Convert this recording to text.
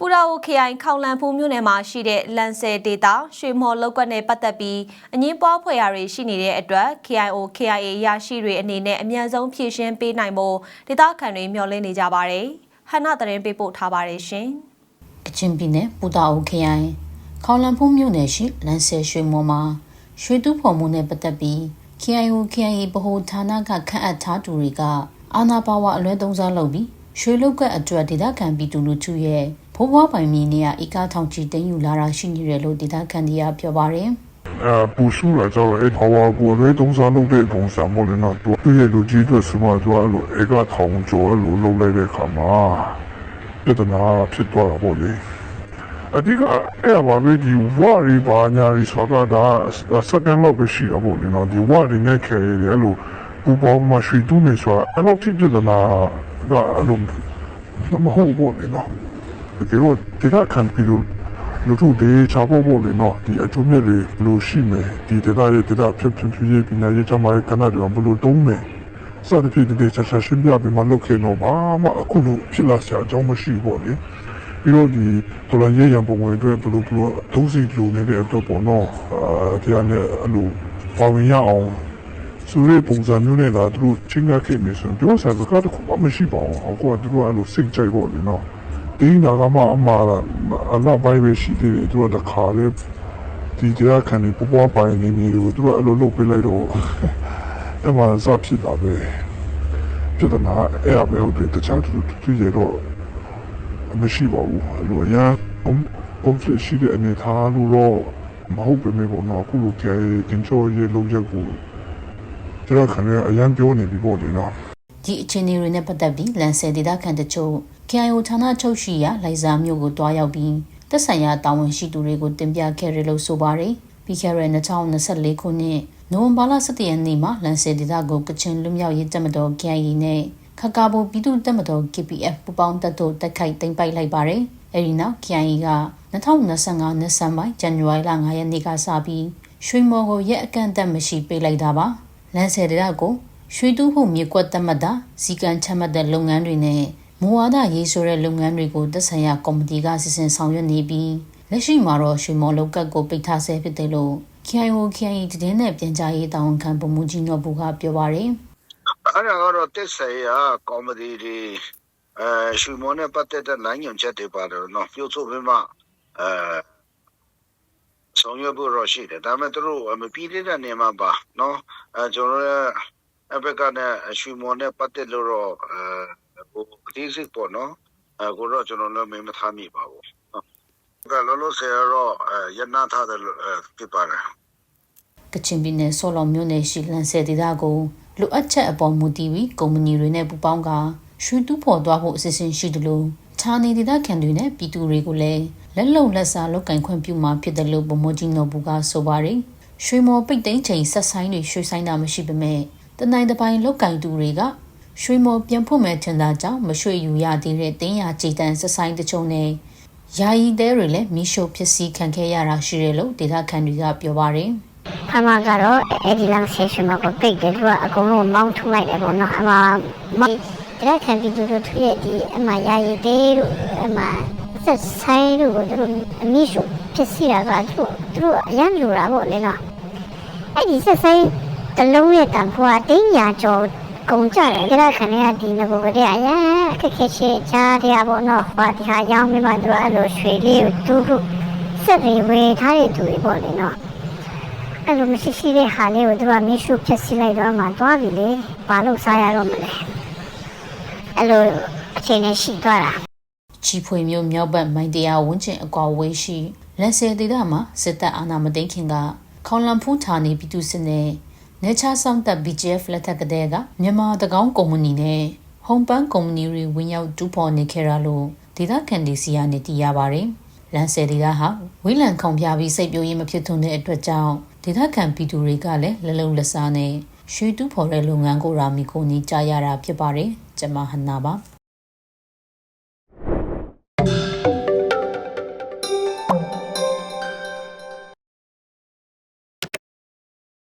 ပူရာအိုခရိုင်ခေါင်လန်ဖူးမြို့နယ်မှာရှိတဲ့လန်ဆယ်ဒေတာရွှေမော်လောက်ကွက်နဲ့ပတ်သက်ပြီးအငင်းပွားဖွယ်ရာတွေရှိနေတဲ့အတွက် KIO KIA ရရှိတွေအနေနဲ့အမြန်ဆုံးဖြည့်ရှင်းပေးနိုင်ဖို့ဒေတာခန်တွေမျှော်လင့်နေကြပါတယ်။ဟန်နာသတင်းပေးပို့ထားပါတယ်ရှင်။ကချင်ပြည်နယ်ပူတာအိုခရိုင်ခေါလန်ဖုံးမြို့နယ်ရှိလန်ဆယ်ရွှေမော်မှာရွှေတူးဖော်မှုနဲ့ပတ်သက်ပြီး KIO KIA ဗဟိုဌာနကခန့်အပ်ထားသူတွေကအာနာပါဝါအလွဲသုံးစားလုပ်ပြီးရွှေလုတ်ကအတွက်ဒေသခံပြည်သူလူထုရဲ့ ဘိုးဘွားပိုင်မီနေရဧကထောင်ချီတင်ယူလာတာရှိနေတယ်လို့ဒေသခံတွေကပြောပါတယ်အဲပူဆူလာကြတော့အဲဘာဝကိုလည်းတုံးစားလုပ်တဲ့ပုံစံမျိုးလည်းတော့သူသူရဲ့လူကြီးတို့စမသူအဲ့လိုဧကထောင်ကျော်လို့လုပ်လိုက်တဲ့ခါမှာပြဿနာဖြစ်သွားတာပေါ့လေအဓိကအဲ့ဘာပဲဒီဝါရီဘာညာရီဆိုတာဒါစကန်လောက်ပဲရှိတာပေါ့လေနော်ဒီဝါရီနဲ့ခဲရအဲ့လိုပူပေါ်မှာရှိသူနေဆိုတာအဲ့လိုဖြစ်ပြဿနာကအဲ့လိုမဟုတ်ဘူးလေနော် ဒီလိုဒီကခံပြီးလို့လူထုတွေချဖို့ဖို့လေနော်ဒီအကျိုးမြတ်တွေဘယ်လိုရှိမယ်ဒီဒေသရဲ့ဒေသဖြစ်ဖြစ်ဖြစ်ရေးပညာရေးချမ်းသာရေးကဏ္ဍတွေဘယ်လိုတုံးမယ်စသဖြင့်ဒီချက်ချက်ရှင်းပြပြီးမှလုပ်ခဲ့တော့ဘာမှအခုလိုဖြစ်လာစရာအကြောင်းမရှိဘူးလေပြီးတော့ဒီတော်လိုင်းရေးရန်ပုံဝင်အတွက်ဘယ်လိုဘယ်လိုဒုစည်းလိုနေတဲ့အတွက်ပေါ့နော်အာတရားနဲ့အလိုပါဝင်ရအောင်ဆိုတဲ့ပုံစံမျိုးနဲ့လာသူတို့ချင်းကခဲ့နေဆိုပြောစားစကားတခုမှမရှိပါဘူးအခုကသူတို့အဲ့လိုစိတ်ကြိုက်ပေါ့လေနော် ဒီနာကမှအမှားလားအနာပိုင်ပဲရှိသေးတယ်သူကတခါလေဒီတရားခံနေပပွားပိုင်နေနေလို့သူကအဲ့လိုလုပ်ပေးလိုက်တော့အမှစဖြစ်တာပဲဖြစ်တာအဲ့အပဲဟုတ်တယ်တခြားသူသူရတော့မရှိပါဘူးအဲ့လိုရကွန်ကွန်ဖလစ်ရှိတဲ့အနေထားလို့တော့မဟုတ်ပဲမေပေါ့နော်အခုလိုကြဲကင်ချောရေလုံးချက်ကိုတရားခံရအရန်ပြောနေပြီပေါ့လေနော် ဒီအခြေအနေတွေနဲ့ပတ်သက်ပြီးလန်ဆယ်ဒေသခံတချို့ KIO ဌာနချုပ်ရှိရာလိုင်ဇာမြို့ကိုတွားရောက်ပြီးသက်ဆိုင်ရာတာဝန်ရှိသူတွေကိုတင်ပြခဲ့ရလို့ဆိုပါတယ်ပြီးခဲ့တဲ့2024ခုနှစ်နိုဝင်ဘာလ17ရက်နေ့မှာလန်ဆယ်ဒေသကိုကချင်လူမျိုးရေးတပ်မတော် KIA နဲ့ခကာဘိုပြည်သူ့တပ်မတော် KPF ပူးပေါင်းတပ်တို့တိုက်ခိုက်သိမ်းပိုက်လိုက်ပါတယ်အဲဒီနောက် KIA က2025နှစ်ဆန်းပိုင်းဇန်နဝါရီလ9ရက်နေ့ကစပြီးရွှေမော်ကိုရက်အကန့်အသတ်မရှိပေးလိုက်တာပါလန်ဆယ်ဒေသကို ရွှေတူးဖို့မြေကွက်တမတ်တာစီကံချမှတ်တဲ့လုပ်ငန်းတွေနဲ့မူဝါဒရေးဆိုတဲ့လုပ်ငန်းတွေကိုသက်ဆိုင်ရာကော်မတီကစီစဉ်ဆောင်ရွက်နေပြီးလက်ရှိမှာတော့ရွှေမော်လောက်ကတ်ကိုပိတ်ထားဆဲဖြစ်တယ်လို့ KIO KIA တည်င်းနဲ့ပြန်ကြားရေးတာဝန်ခံပုံမူကြီးနော်ဘူကပြောပါတယ်အဲ့ဒါကတော့တက်ဆိုင်ရာကောမဒီတွေအဲရှူမောနဲ့ပတ်သက်တဲ့နိုင်ညွန်ချက်တွေပါတယ်နော်ပြုစုပြီးမှအဲဆောင်ရွက်ဖို့ရရှိတယ်ဒါပေမဲ့သူတို့မပြီးသေးတဲ့နေမှာပါနော်အဲကျွန်တော်ရဲ့ အဘက်ကနဲ့ရှူမောနဲ့ပတ်သက်လို့တော့အဲဟိုအသေးစိတ်ပေါ့နော်အဲကိုတော့ကျွန်တော်လည်းမမထားမိပါဘူးဟုတ်ကဲ့လောလောဆယ်တော့အဲရနာထားတယ်လို့အဲဖြစ်ပါတယ်ကချင်ပြည်နယ်ဆော်လော်မြို့နယ်ရှိလန်ဆယ်ဒေသကိုလိုအပ်ချက်အပေါ်မူတည်ပြီးကုမ္ပဏီတွေနဲ့ပူးပေါင်းကရွှေတူးဖော်သွားဖို့အစီအစဉ်ရှိတယ်လို့ဌာနေဒေသခံတွေနဲ့ပြည်သူတွေကိုလည်းလက်လုံလက်စားလောက်ကင်ခွင့်ပြုမှာဖြစ်တယ်လို့ပုံမကြီးနော်ဘူကဆိုပါတယ်ရွှေမော်ပိတ်သိမ်းချိန်ဆက်ဆိုင်တွေရွှေဆိုင်တာမရှိပေမဲ့ တနိုင်တပိုင်းလောက်ကင်သူတွေကရွှေမော်ပြန်ဖွင့်မဲ့ထင်တာကြောင့်မရွှေယူရသေးတဲ့တင်းရကြည်တန်ဆက်ဆိုင်တချို့နဲ့ယာယီတဲတွေလည်းမိရှုဖြစ်စီခံခဲ့ရတာရှိတယ်လို့ဒေသခံတွေကပြောပါတယ်အမကတော့အဲ့ဒီလမ်းဆေးရှင်မကိုပိတ်တယ်သူကအကုန်လုံးမောင်းထုတ်လိုက်တယ်ပေါ့နော်အမမတဲ့ခံပြီးသူတို့ထွေးဒီအမရာရည်တေးတို့အမဆက်ဆိုင်တို့ကိုသူတို့အမိရှုဖြစ်စီတာကသူတို့သူတို့အရန်လူတာပေါ့လေနော်အဲ့ဒီဆက်ဆိုင် တလုံးရဲ့တန်ဖိုးကတင်းညာကျော်ကုန်ကြတယ်ကြရခနဲ့ဒီငကိုကတည်းကအရန်အခက်ခဲချေချားတဲ့ပေါ့နော်ဟောဒီဟာရောင်းပြီးမှသူကအဲ့လိုရွှေလေးကိုသူတို့ဆက်ပြီးဝယ်ထားတဲ့သူတွေပေါ့လေနော်အဲ့လိုမရှိရှိတဲ့ဟာလေးကိုသူကမင်းရှုဖြက်စီလိုက်တော့မှသွားပြီလေဘာလို့စားရတော့မလဲအဲ့လိုအချိန်နဲ့ရှိသွားတာချီဖွေမျိုးမြောက်ဘက်မိုင်းတရားဝန်းကျင်အကွာဝေးရှိလက်ဆယ်ဒေသမှာစစ်တပ်အာဏာမသိမ်းခင်ကခေါလန်ဖူးဌာနေပြည်သူစစ်နဲ့ နေချာဆောင်တပ် BGF လက်ထက်ကတည်းကမြန်မာတကောင်းကုမ္ပဏီနဲ့ဟုံပန်းကုမ္ပဏီတွေဝင်ရောက်တူးဖော်နေခဲ့ရလို့ဒေသခံတွေစီကနေတည်ရပါတယ်။လန်ဆယ်ဒေသဟာဝိလံခေါင်ပြပြီးစိတ်ပြိုးရေးမဖြစ်ထွန်းတဲ့အတွက်ကြောင့်ဒေသခံပြည်သူတွေကလည်းလလုံးလက်စားနဲ့ရွှေတူးဖော်တဲ့လုပ်ငန်းကိုရာမီကိုနီးကြရတာဖြစ်ပါတယ်။ကျွန်မဟန်နာပါ။